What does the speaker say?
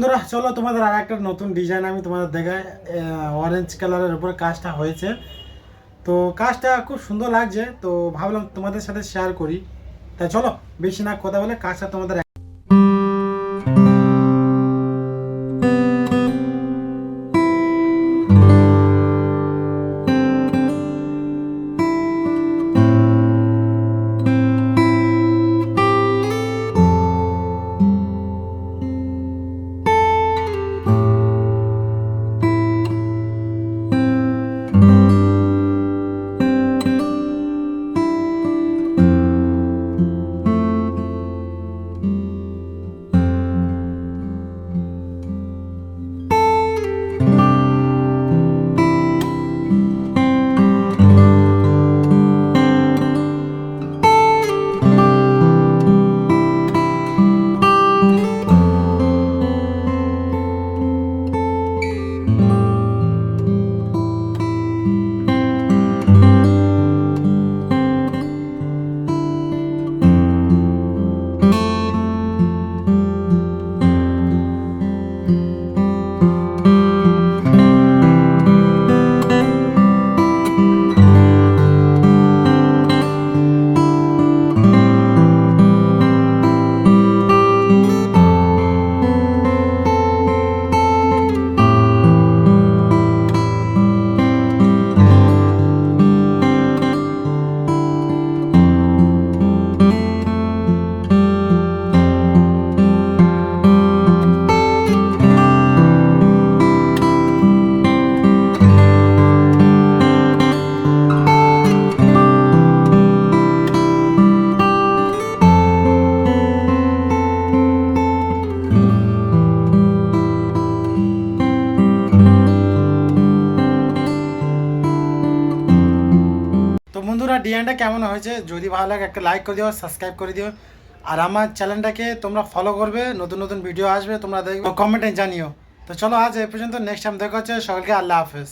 বন্ধুরা, চলো তোমাদের আর একটা নতুন ডিজাইন আমি তোমাদের দেখাই। অরেঞ্জ কালারের উপরে কাজটা হয়েছে। তো কাজটা খুব সুন্দর লাগছে, তো ভাবলাম তোমাদের সাথে শেয়ার করি। তাই চলো, বেশি না কথা বলে কাজটা তোমাদের বন্ধুরা ডিজাইনটা কেমন হয়েছে? যদি ভালো লাগে একটা লাইক করে দিও সাবস্ক্রাইব করে দিও। আর আমার চ্যানেলটাকে তোমরা ফলো করবে, নতুন নতুন ভিডিও আসবে, তোমরা দেখবে কমেন্টে জানিও। তো চলো আজ এ পর্যন্ত নেক্সট টাইম দেখা হচ্ছে, সকলকে আল্লাহ হাফেজ।